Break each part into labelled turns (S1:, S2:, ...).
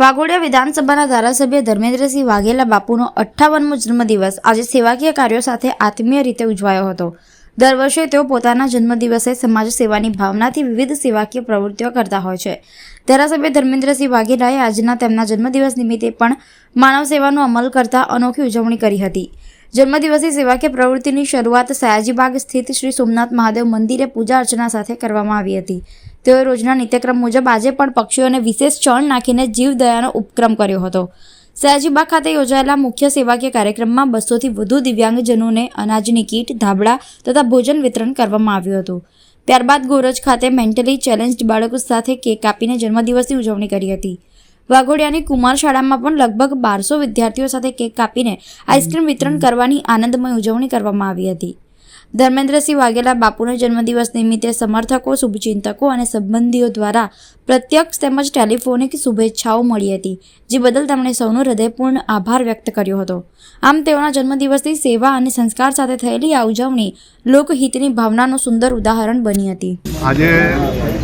S1: વાઘોડિયા વિધાનસભાના ધારાસભ્ય ધર્મેન્દ્રસિંહ વાઘેલા બાપુનો અઠ્ઠાવનમો જન્મદિવસ આજે સેવાકીય કાર્યો સાથે આત્મીય રીતે ઉજવાયો હતો. દર વર્ષે તેઓ પોતાના જન્મદિવસે સમાજ સેવાની ભાવનાથી વિવિધ સેવાકીય પ્રવૃત્તિઓ કરતા હોય છે. ધારાસભ્ય ધર્મેન્દ્રસિંહ વાઘેલાએ આજના તેમના જન્મદિવસ નિમિત્તે પણ માનવ સેવાનો અમલ કરતા અનોખી ઉજવણી કરી હતી. જન્મદિવસની સેવાકીય પ્રવૃત્તિની શરૂઆત સયાજીબાગ સ્થિત શ્રી સોમનાથ મહાદેવ મંદિરે પૂજા અર્ચના સાથે કરવામાં આવી હતી. તેઓએ રોજના નિત્યક્રમ મુજબ આજે પણ પક્ષીઓને વિશેષ ચણ નાખીને જીવદયાનો ઉપક્રમ કર્યો હતો. સયાજીબાગ ખાતે યોજાયેલા મુખ્ય સેવાકીય કાર્યક્રમમાં બસોથી વધુ દિવ્યાંગજનોને અનાજની કીટ, ધાબળા તથા ભોજન વિતરણ કરવામાં આવ્યું હતું. ત્યારબાદ ગોરજ ખાતે મેન્ટલી ચેલેન્જડ બાળકો સાથે કેક કાપીને જન્મદિવસની ઉજવણી કરી હતી. વાઘોડિયાની કુમાર શાળામાં પણ લગભગ બારસો વિદ્યાર્થીઓ સાથે કેક કાપીને આઈસ્ક્રીમ વિતરણ કરવાની આનંદમય ઉજવણી કરવામાં આવી હતી. ધર્મેન્દ્રસિંહ વાઘેલા બાપુના જન્મદિવસ નિમિત્તે સમર્થકો, શુભચિંતકો અને સંબંધીઓ દ્વારા પ્રત્યક્ષ તેમજ ટેલિફોનિક શુભેચ્છાઓ મળી હતી, જે બદલ તેમણે સૌનો હૃદયપૂર્ણ આભાર વ્યક્ત કર્યો હતો. આમ, તેઓના જન્મદિવસની સેવા અને સંસ્કાર સાથે થયેલી આ ઉજવણી લોકહિતની ભાવનાનું સુંદર ઉદાહરણ બની હતી.
S2: આજે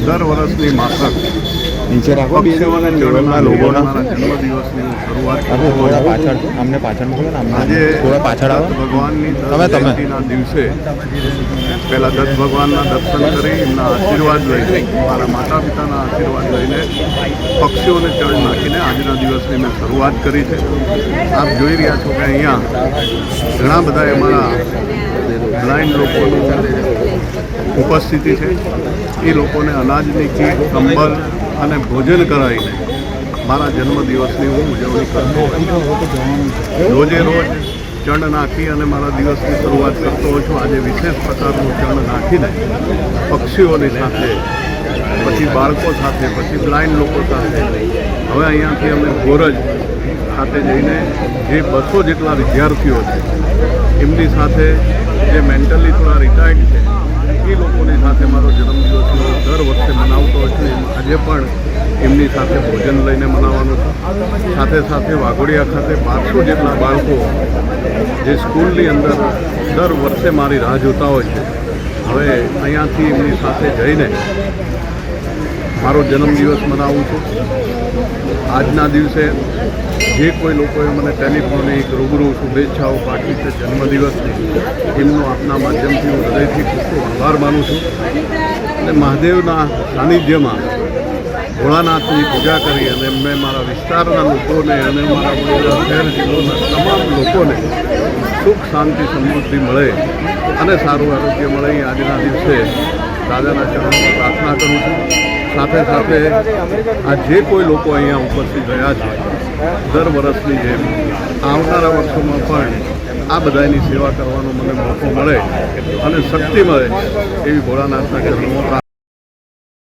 S2: દર વર્ષની માફક
S3: નીચે રાખો
S2: શરૂઆત
S3: આપણે થોડા પાછળ અમને પાછળ મોકલો ને
S2: આજે
S3: થોડા પાછળ આવો.
S2: ભગવાનની
S3: તમે, તમે.
S2: દિવસે પહેલાં દત્ત ભગવાનના દર્શન કરી એમના આશીર્વાદ લઈને મારા માતા પિતાના આશીર્વાદ લઈને પક્ષીઓને ચણ નાખીને આજના દિવસની મેં શરૂઆત કરી છે. આપ જોઈ રહ્યા છો કે અહીંયા ઘણા બધા અમારા બ્લાઇન્ડ લોકોની ઉપસ્થિતિ છે. એ લોકોને અનાજની કીટ કંબલ અને ભોજન કરાવીને મારા જન્મદિવસની હું ઉજવણી કરતો રોજે રોજ ચણ નાખી અને મારા દિવસની શરૂઆત કરતો હોઉં છું. આજે વિશેષ પ્રકારનું ચણ નાખીને પક્ષીઓની સાથે, પછી બાળકો સાથે, પછી બ્લાઇન્ડ લોકો સાથે. હવે અહીંયાથી અમે ગોરજ ખાતે જઈને જે બસો જેટલા વિદ્યાર્થીઓ છે, એમની સાથે જે મેન્ટલી થોડા રિટાયર્ડ છે, એ લોકોની સાથે મારો આજે પણ એમની સાથે ભોજન લઈને મનાવવાનું છે. સાથે સાથે વાઘોડિયા ખાતે બારસો જેટલા બાળકો જે સ્કૂલની અંદર દર વર્ષે મારી રાહ જોતા હોય છે. હવે અહીંયાથી એમની સાથે જઈને મારો જન્મદિવસ મનાવું છું. આજના દિવસે જે કોઈ લોકોએ મને ટેલિફોનિક રૂબરૂ શુભેચ્છાઓ પાઠવી છે જન્મદિવસની, એમનું આપના માધ્યમથી હું હૃદયથી ખૂબ ખૂબ આભાર માનું છું. અને મહાદેવના સાનિધ્યમાં ભોળાનાથની પૂજા કરી અને મેં મારા વિસ્તારના લોકોને અને મારા વડોદરા શહેર જિલ્લોના તમામ લોકોને સુખ, શાંતિ, સમૃદ્ધિ મળે અને સારું આરોગ્ય મળે એ આજના દિવસે દાદાના ચરણમાં પ્રાર્થના કરું છું. સાથે સાથે આ જે કોઈ લોકો અહીંયા ઉપસ્થિત રહ્યા છે, દર વર્ષની જેમ આવનારા વર્ષોમાં પણ આ બધાની સેવા કરવાનો મને મોકો મળે અને શક્તિ મળે એવી ભોળાનાથના ચરણોમાં